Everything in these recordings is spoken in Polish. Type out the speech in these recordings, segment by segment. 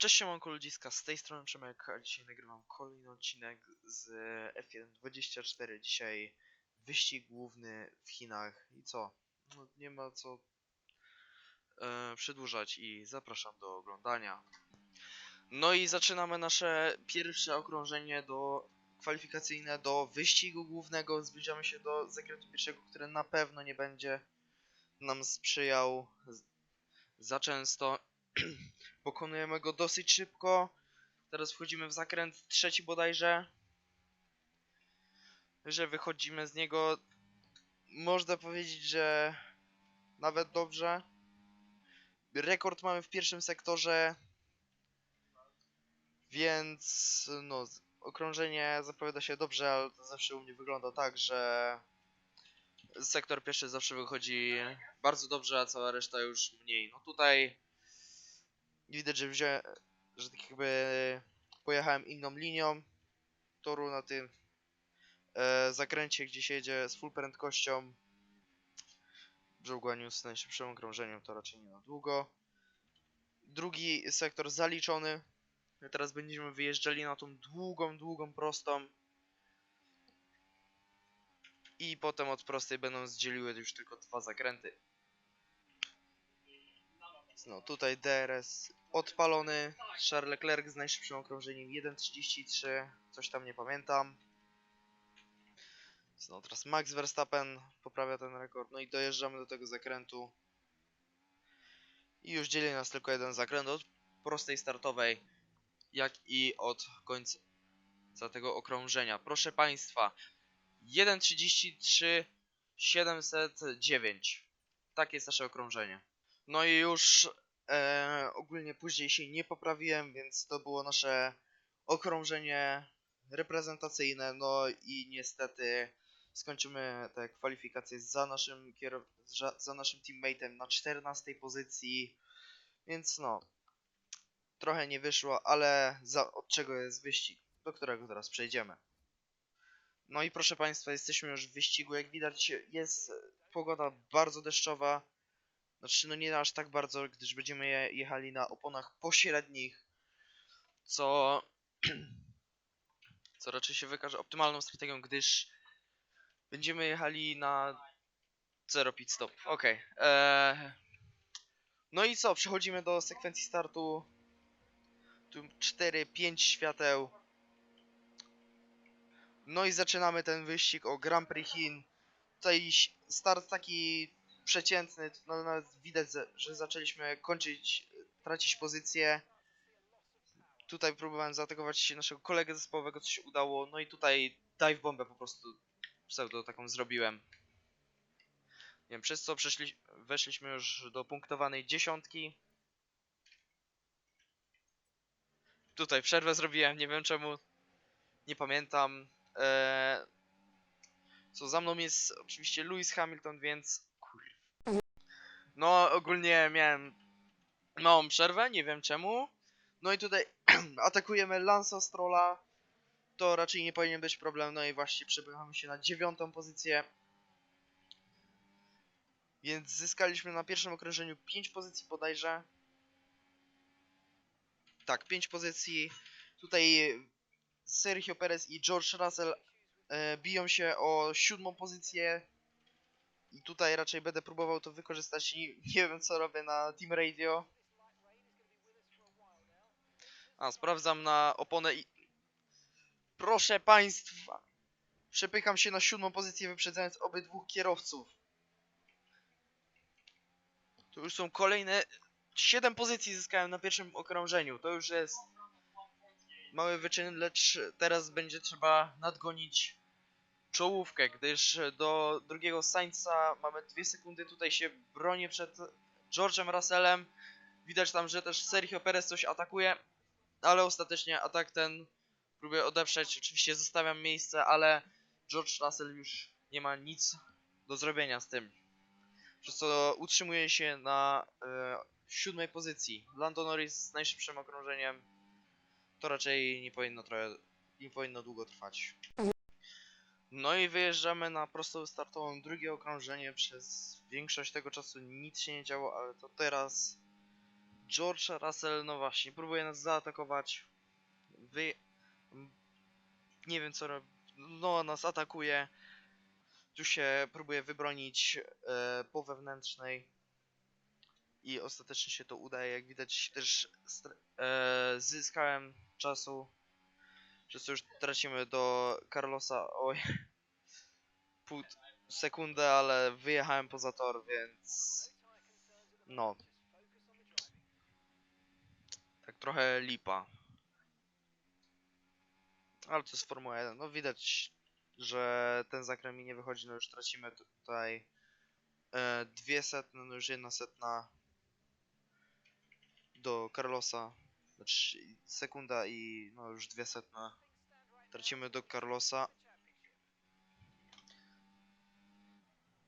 Cześć siemanko ludziska, z tej strony Przemek, a dzisiaj nagrywam kolejny odcinek z F1.24. Dzisiaj wyścig główny w Chinach i co? No, nie ma co e, przedłużać i zapraszam do oglądania. No i zaczynamy nasze pierwsze okrążenie do kwalifikacyjne do wyścigu głównego. Zbliżamy się do zakrętu pierwszego, który na pewno nie będzie nam sprzyjał za często. Pokonujemy go dosyć szybko. Teraz wchodzimy w zakręt trzeci bodajże. Że wychodzimy z niego. Można powiedzieć, że nawet dobrze. Rekord mamy w pierwszym sektorze. Więc no, okrążenie zapowiada się dobrze, ale to zawsze u mnie wygląda tak, że sektor pierwszy zawsze wychodzi bardzo dobrze, a cała reszta już mniej. No tutaj widać, że wziąłem, że tak jakby pojechałem inną linią toru na tym e, zakręcie, gdzie się jedzie z full prędkością. Żołganiu z najszybszym okrążeniem to raczej nie na długo. Drugi sektor zaliczony. Teraz będziemy wyjeżdżali na tą długą, długą prostą. I potem od prostej będą zdzieliły już tylko dwa zakręty. No tutaj DRS odpalony. Charles Leclerc z najszybszym okrążeniem 1.33. Coś tam nie pamiętam. No teraz Max Verstappen poprawia ten rekord. No i dojeżdżamy do tego zakrętu. I już dzieli nas tylko jeden zakręt od prostej startowej, jak i od końca tego okrążenia. Proszę Państwa, 1.33 709. Tak jest nasze okrążenie. No i już e, ogólnie później się nie poprawiłem, więc to było nasze okrążenie reprezentacyjne. No i niestety skończymy te kwalifikacje za naszym za, naszym teammateem na 14 pozycji. Więc no, trochę nie wyszło, ale za, od czego jest wyścig, do którego teraz przejdziemy. No i proszę Państwa, jesteśmy już w wyścigu. Jak widać, jest pogoda bardzo deszczowa. Znaczy, no nie aż tak bardzo, gdyż będziemy je, jechali na oponach pośrednich, co, co raczej się wykaże optymalną strategią, gdyż będziemy jechali na zero pit stop. Okej. eee, No i co? Przechodzimy do sekwencji startu. Tu 4-5 świateł. No i zaczynamy ten wyścig o Grand Prix Chin. Tutaj start taki przeciętny, no nawet widać, że- zaczęliśmy kończyć, tracić pozycję. Tutaj próbowałem zaatakować naszego kolegę zespołowego, co się udało. No i tutaj dive bombę po prostu pseudo taką zrobiłem. Nie wiem, przez co przeszli, weszliśmy już do punktowanej dziesiątki. Tutaj przerwę zrobiłem, nie wiem czemu. Nie pamiętam. Eee, co za mną jest oczywiście Lewis Hamilton, więc. No, ogólnie miałem małą przerwę, nie wiem czemu. No i tutaj atakujemy Lansa Strolla. To raczej nie powinien być problem. No i właśnie przepychamy się na dziewiątą pozycję. Więc zyskaliśmy na pierwszym okrążeniu 5 pozycji bodajże. Tak, 5 pozycji. Tutaj Sergio Perez i George Russell e, biją się o siódmą pozycję. I tutaj raczej będę próbował to wykorzystać. Nie, nie wiem co robię na Team Radio. A, sprawdzam na oponę i... Proszę Państwa! Przepycham się na siódmą pozycję, wyprzedzając obydwu kierowców. To już są kolejne 7 pozycji zyskałem na pierwszym okrążeniu. To już jest mały wyczyn, lecz teraz będzie trzeba nadgonić czołówkę, gdyż do drugiego Sainza mamy 2 sekundy. Tutaj się bronię przed George'em Russellem. Widać tam, że też Sergio Perez coś atakuje, ale ostatecznie atak ten próbuję odeprzeć. Oczywiście zostawiam miejsce, ale George Russell już nie ma nic do zrobienia z tym. Przez co utrzymuje się na e, siódmej pozycji. Lando Norris z najszybszym okrążeniem. To raczej nie powinno trochę, nie powinno długo trwać. No i wyjeżdżamy na prostą startową drugie okrążenie. Przez większość tego czasu nic się nie działo, ale to teraz George Russell, no właśnie, próbuje nas zaatakować. Wy... Nie wiem co robi. No, nas atakuje. Tu się próbuje wybronić e, po wewnętrznej. I ostatecznie się to udaje. Jak widać też e, zyskałem czasu. Przez już tracimy do Carlosa. Oj. Pół sekundy, ale wyjechałem poza tor, więc. No. Tak trochę lipa. Ale to jest Formuła 1. No widać, że ten zakręt mi nie wychodzi. No już tracimy tutaj e, dwie setne, no już jedna setna do Carlosa. Znaczy sekunda i no już dwie setne. Tracimy do Carlosa.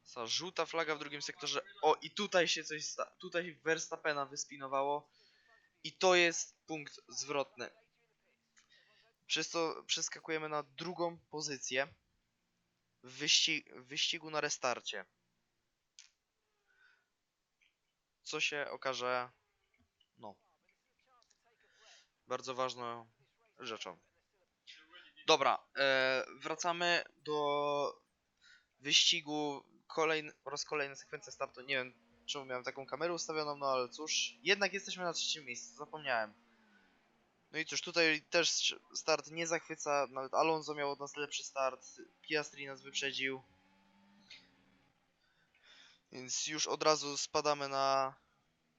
Za żółta flaga w drugim sektorze. O, i tutaj się coś sta. Tutaj Verstappena wyspinowało. I to jest punkt zwrotny. Przez to przeskakujemy na drugą pozycję w, wyści w wyścigu na restarcie. Co się okaże, no, bardzo ważną rzeczą. Dobra, e, wracamy do wyścigu kolejny, po raz kolejny sekwencja startu. Nie wiem, czemu miałem taką kamerę ustawioną, no ale cóż, jednak jesteśmy na trzecim miejscu, zapomniałem. No i cóż, tutaj też start nie zachwyca, nawet Alonso miał od nas lepszy start, Piastri nas wyprzedził. Więc już od razu spadamy na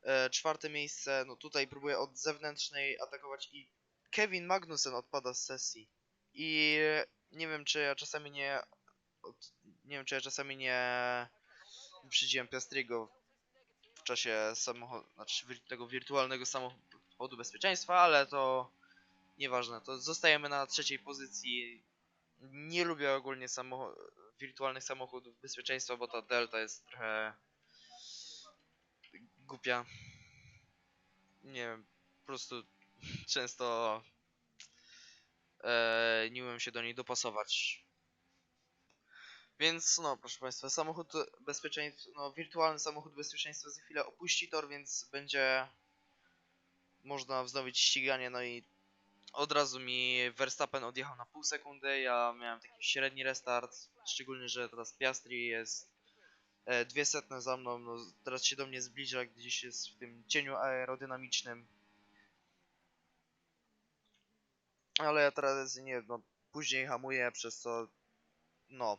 e, czwarte miejsce. No tutaj próbuję od zewnętrznej atakować i Kevin Magnussen odpada z sesji. I nie wiem czy ja czasami nie... Od, nie wiem czy ja czasami nie wyprzedziłem Piastriego w czasie samochodu, znaczy tego wirtualnego samochodu bezpieczeństwa, ale to nieważne. To zostajemy na trzeciej pozycji. Nie lubię ogólnie samocho wirtualnych samochodów bezpieczeństwa, bo ta delta jest trochę głupia. Nie wiem, po prostu często e, nie umiem się do niej dopasować. Więc no, proszę Państwa, samochód bezpieczeństwa, no wirtualny samochód bezpieczeństwa za chwilę opuści tor, więc będzie można wznowić ściganie, no i od razu mi Verstappen odjechał na pół sekundy, ja miałem taki średni restart, szczególnie, że teraz Piastri jest e, dwie setne za mną, no teraz się do mnie zbliża, gdzieś jest w tym cieniu aerodynamicznym. Ale ja teraz nie, no później hamuję, przez co, no,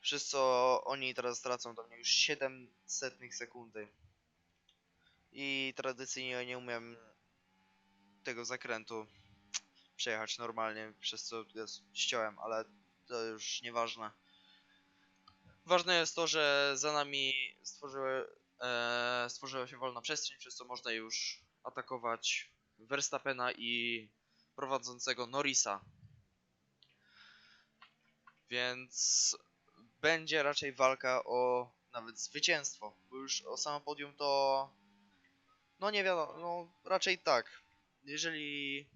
przez co oni teraz tracą do mnie już 7 setnych sekundy. I tradycyjnie nie umiem tego zakrętu przejechać normalnie, przez co ściąłem, ale to już nieważne. Ważne jest to, że za nami stworzyły, e, stworzyła się wolna przestrzeń, przez co można już atakować Verstappena i prowadzącego Norrisa. Więc będzie raczej walka o nawet zwycięstwo, bo już o samo podium to no nie wiadomo, no raczej tak. Jeżeli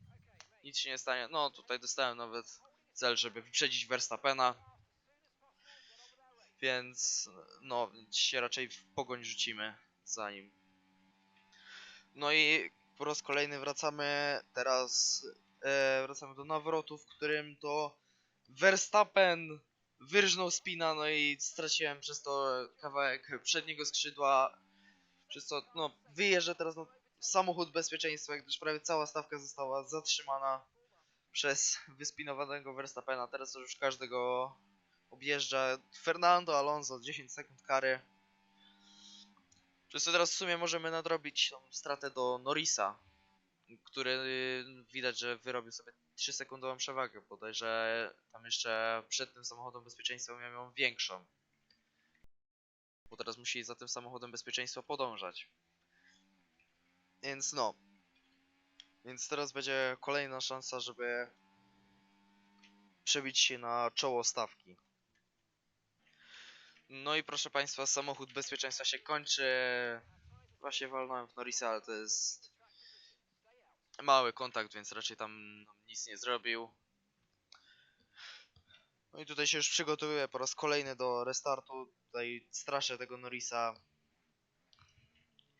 nic się nie stanie, no tutaj dostałem nawet cel, żeby wyprzedzić Verstappena. Więc no, się raczej w pogoń rzucimy za nim. No i po raz kolejny wracamy teraz e, wracamy do nawrotu, w którym to Verstappen wyrżnął spina, no i straciłem przez to kawałek przedniego skrzydła, przez co no wyjeżdża teraz no, samochód bezpieczeństwa, gdyż prawie cała stawka została zatrzymana przez wyspinowanego Verstappena. Teraz już każdego objeżdża. Fernando Alonso 10 sekund kary. Przez co teraz w sumie możemy nadrobić tą stratę do Norrisa, który y, widać, że wyrobił sobie 3 sekundową przewagę. Bodajże tam jeszcze przed tym samochodem bezpieczeństwa miał ją większą. Bo teraz musi za tym samochodem bezpieczeństwa podążać. Więc no. Więc teraz będzie kolejna szansa, żeby przebić się na czoło stawki. No i proszę Państwa, samochód bezpieczeństwa się kończy. Właśnie walnąłem w Norrisa, ale to jest mały kontakt, więc raczej tam nic nie zrobił. No i tutaj się już przygotowuję po raz kolejny do restartu. Tutaj straszę tego Norrisa.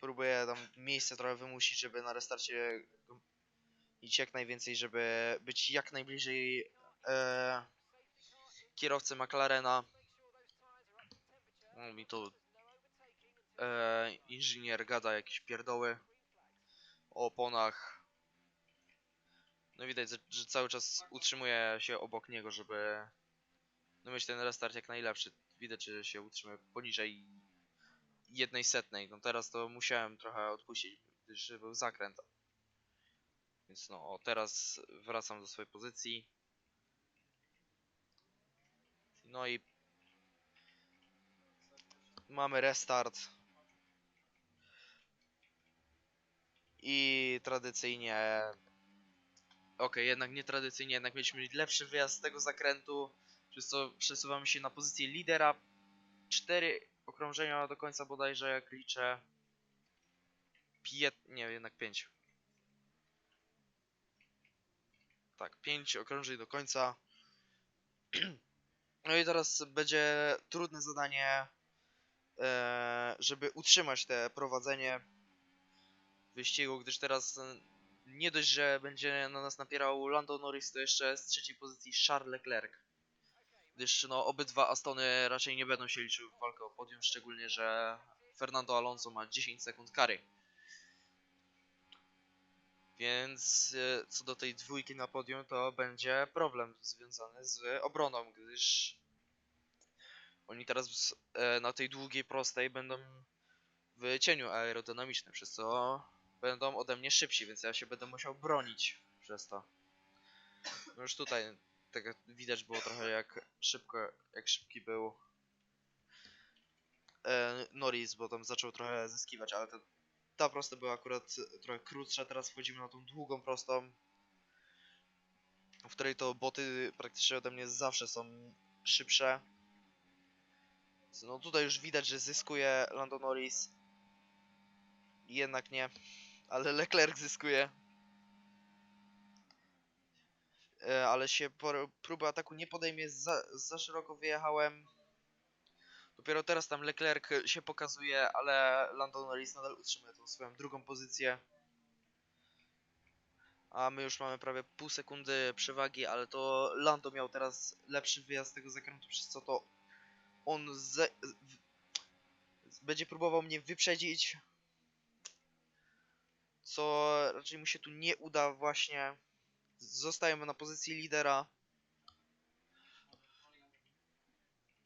próbuję tam miejsce trochę wymusić, żeby na restarcie iść jak najwięcej, żeby być jak najbliżej e, kierowcy McLarena. No mi tu e, inżynier gada jakieś pierdoły o oponach. No widać, że, że cały czas utrzymuje się obok niego, żeby no mieć ten restart jak najlepszy. Widać, że się utrzymuje poniżej jednej setnej. No teraz to musiałem trochę odpuścić, gdyż był zakręt. Więc no, o, teraz wracam do swojej pozycji. No i mamy restart. I tradycyjnie. Okej, jednak nie tradycyjnie, jednak mieliśmy lepszy wyjazd z tego zakrętu. Przez co przesuwamy się na pozycję lidera. Cztery okrążenia do końca bodajże, jak liczę. Pięć, nie, jednak pięć. Tak, pięć okrążeń do końca. No i teraz będzie trudne zadanie, żeby utrzymać te prowadzenie wyścigu, gdyż teraz e, nie dość, że będzie na nas napierał Lando Norris, to jeszcze z trzeciej pozycji Charles Leclerc. Gdyż no, obydwa Astony raczej nie będą się liczyły w walkę o podium, szczególnie, że Fernando Alonso ma 10 sekund kary. Więc e, co do tej dwójki na podium, to będzie problem związany z obroną, gdyż oni teraz e, na tej długiej prostej będą w cieniu aerodynamicznym, przez co będą ode mnie szybsi, więc ja się będę musiał bronić przez to. No już tutaj tak widać było trochę jak szybko, jak szybki był e, Norris, bo tam zaczął trochę zyskiwać, ale ta prosta była akurat trochę krótsza, teraz wchodzimy na tą długą prostą, w której to boty praktycznie ode mnie zawsze są szybsze. No tutaj już widać, że zyskuje Lando Norris. Jednak nie, ale Leclerc zyskuje. E, ale się próby ataku nie podejmie, za, za szeroko wyjechałem. Dopiero teraz tam Leclerc się pokazuje, ale Lando Norris nadal utrzymuje tą swoją drugą pozycję. A my już mamy prawie pół sekundy przewagi, ale to Lando miał teraz lepszy wyjazd z tego zakrętu, przez co to on ze, będzie próbował mnie wyprzedzić. Co raczej mu się tu nie uda właśnie. Zostajemy na pozycji lidera.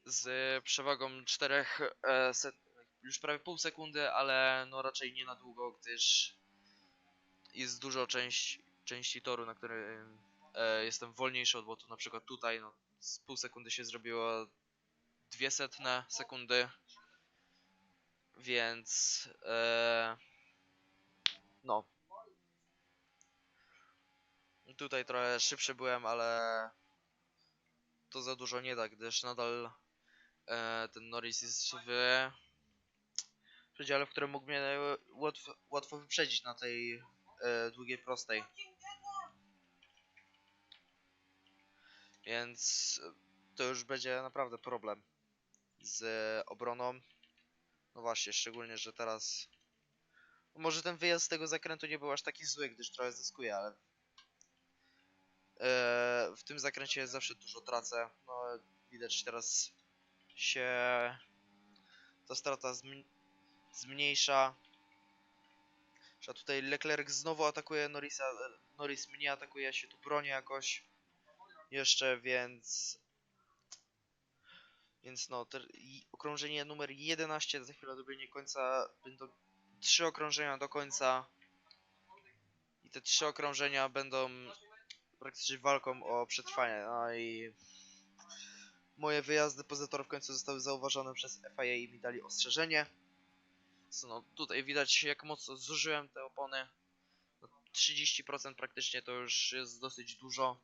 Z przewagą 4 e, set, już prawie pół sekundy, ale no raczej nie na długo, gdyż jest dużo część, części toru, na którym e, jestem wolniejszy od botu. Na przykład tutaj no, z pół sekundy się zrobiło dwie setne sekundy. Więc e, no. Tutaj trochę szybszy byłem, ale to za dużo nie da, gdyż nadal e, ten Norris jest w przedziale, w którym mógł mnie łatwo, łatwo wyprzedzić na tej e, długiej prostej. Więc to już będzie naprawdę problem z obroną. No właśnie, szczególnie, że teraz... Może ten wyjazd z tego zakrętu nie był aż taki zły, gdyż trochę zyskuje, ale... E, w tym zakręcie zawsze dużo tracę. No, widać teraz się ta strata zm zmniejsza. A tutaj Leclerc znowu atakuje Norrisa. Norris mnie atakuje, się tu bronię jakoś. Jeszcze, więc... Więc no, te, okrążenie numer 11 za chwilę dobiegnie końca. Będą trzy okrążenia do końca. I te trzy okrążenia będą praktycznie walką o przetrwanie. No i moje wyjazdy poza w końcu zostały zauważone przez FIA i mi dali ostrzeżenie. Co no, tutaj widać jak mocno zużyłem te opony. No, 30% praktycznie to już jest dosyć dużo.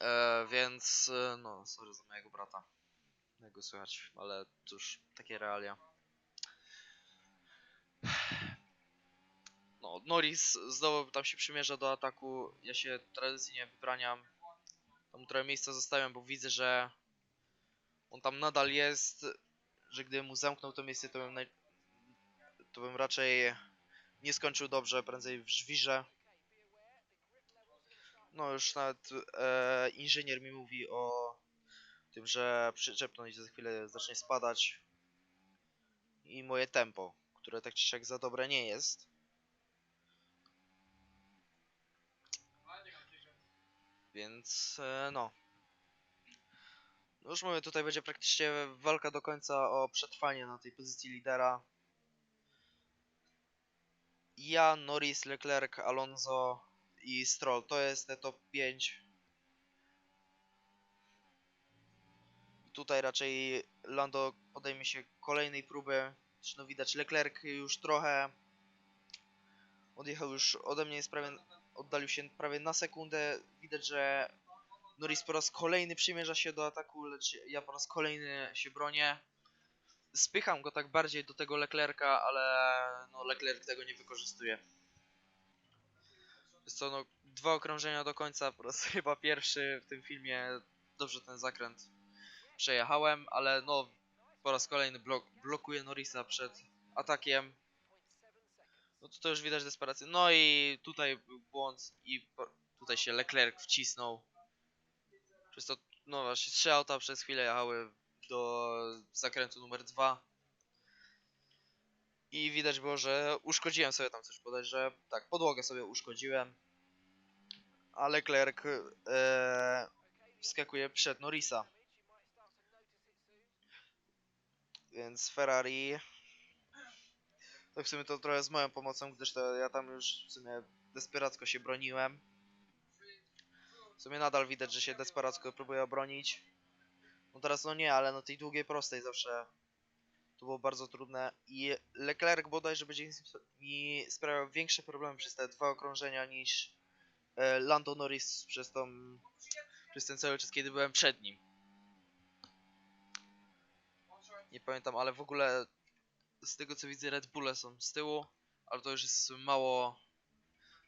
E, więc e, no, sorry za mojego brata. Jak go słychać, ale cóż, takie realia. No, Norris znowu tam się przymierza do ataku. Ja się tradycyjnie wybraniam. Tam trochę miejsca zostawiam, bo widzę, że on tam nadal jest. Że gdybym mu zamknął to miejsce, to bym to bym raczej nie skończył dobrze, prędzej w żwirze. No już nawet e, inżynier mi mówi o tym, że przyczepność za chwilę zacznie spadać i moje tempo, które tak czy siak za dobre nie jest. Więc e, no. No Już mówię, tutaj będzie praktycznie walka do końca o przetrwanie na tej pozycji lidera. Ja, Norris, Leclerc, Alonso i Stroll. To jest te top 5. Tutaj raczej Lando podejmie się kolejnej próby. Zresztą widać Leclerc już trochę odjechał już ode mnie, jest prawie, oddalił się prawie na sekundę. Widać, że Norris po raz kolejny przymierza się do ataku, lecz ja po raz kolejny się bronię. Spycham go tak bardziej do tego Leclerca, ale no Leclerc tego nie wykorzystuje. To no, dwa okrążenia do końca, po raz chyba pierwszy w tym filmie. Dobrze ten zakręt przejechałem, ale no po raz kolejny blok, blokuje Norrisa przed atakiem. No to, to już widać desperację. No i tutaj był błąd i tutaj się Leclerc wcisnął. Przez to, no właśnie, trzy auta przez chwilę jechały do zakrętu numer dwa. I widać było, że uszkodziłem sobie tam coś podać, że tak, podłogę sobie uszkodziłem. A Leclerc e, wskakuje przed Norrisa. Więc Ferrari to w sumie to trochę z moją pomocą, gdyż to ja tam już w sumie desperacko się broniłem. W sumie nadal widać, że się desperacko próbuje obronić. No teraz no nie, ale na tej długiej prostej zawsze to było bardzo trudne. I Leclerc bodajże będzie mi sprawiał większe problemy przez te dwa okrążenia niż Lando Norris przez tą przez ten cały czas, kiedy byłem przed nim. Nie pamiętam, ale w ogóle z tego co widzę Red Bulle są z tyłu, ale to już jest mało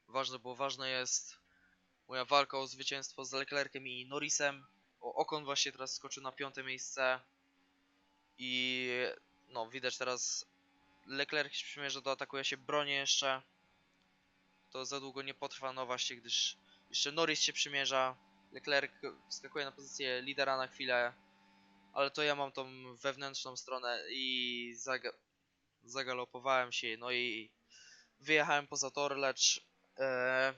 ważne, bo ważne jest moja walka o zwycięstwo z Leclerciem i Norrisem. O Okon właśnie teraz skoczył na piąte miejsce i no widać teraz Leclerc się przymierza do ataku, ja się bronię jeszcze. To za długo nie potrwa, no właśnie, gdyż jeszcze Norris się przymierza. Leclerc wskakuje na pozycję lidera na chwilę, ale to ja mam tą wewnętrzną stronę i zaga zagalopowałem się, no i wyjechałem poza tor, lecz e,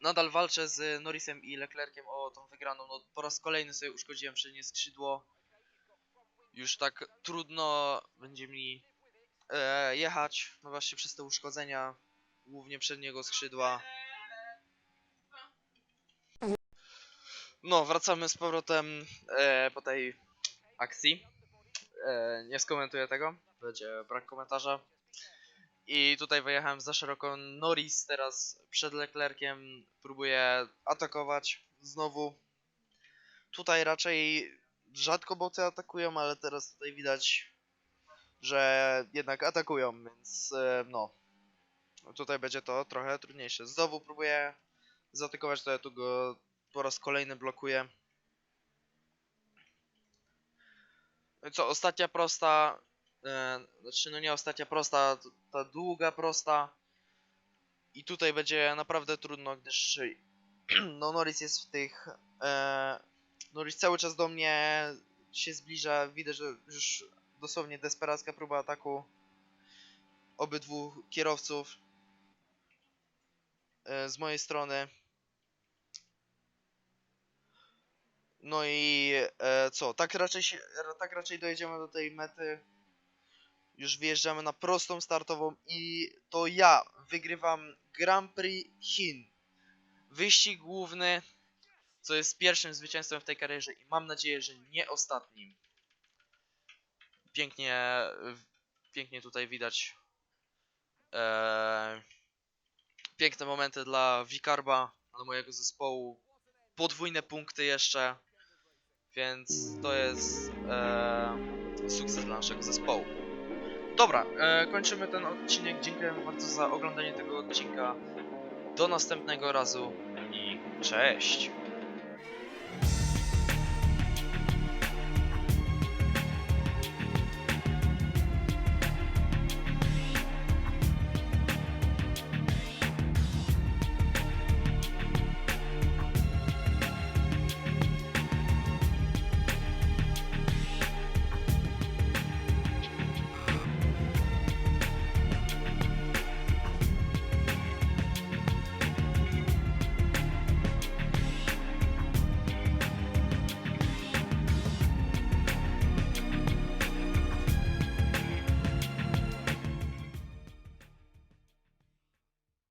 nadal walczę z Norrisem i Leclerciem o tą wygraną. No, po raz kolejny sobie uszkodziłem przednie skrzydło. Już tak trudno będzie mi e, jechać, no właśnie przez te uszkodzenia, głównie przedniego skrzydła. No, wracamy z powrotem e, po tej akcji. E, nie skomentuję tego, będzie brak komentarza. I tutaj wyjechałem za szeroko. Norris teraz przed Leclerciem próbuje atakować znowu. Tutaj raczej rzadko boty atakują, ale teraz tutaj widać, że jednak atakują, więc e, no. Tutaj będzie to trochę trudniejsze. Znowu próbuję zaatakować, to ja tu go po raz kolejny blokuję. No co, ostatnia prosta, e, znaczy no nie ostatnia prosta, ta długa prosta. I tutaj będzie naprawdę trudno, gdyż no Norris jest w tych, e, Norris cały czas do mnie się zbliża, widzę, że już dosłownie desperacka próba ataku obydwu kierowców z mojej strony. No i e, co, tak raczej, się, tak raczej dojedziemy do tej mety. Już wjeżdżamy na prostą startową i to ja wygrywam Grand Prix Chin. Wyścig główny, co jest pierwszym zwycięstwem w tej karierze i mam nadzieję, że nie ostatnim. Pięknie, e, pięknie tutaj widać e, piękne momenty dla Wikarba, dla mojego zespołu. Podwójne punkty jeszcze. Więc to jest e, sukces dla naszego zespołu. Dobra, e, kończymy ten odcinek. Dziękuję bardzo za oglądanie tego odcinka. Do następnego razu i cześć!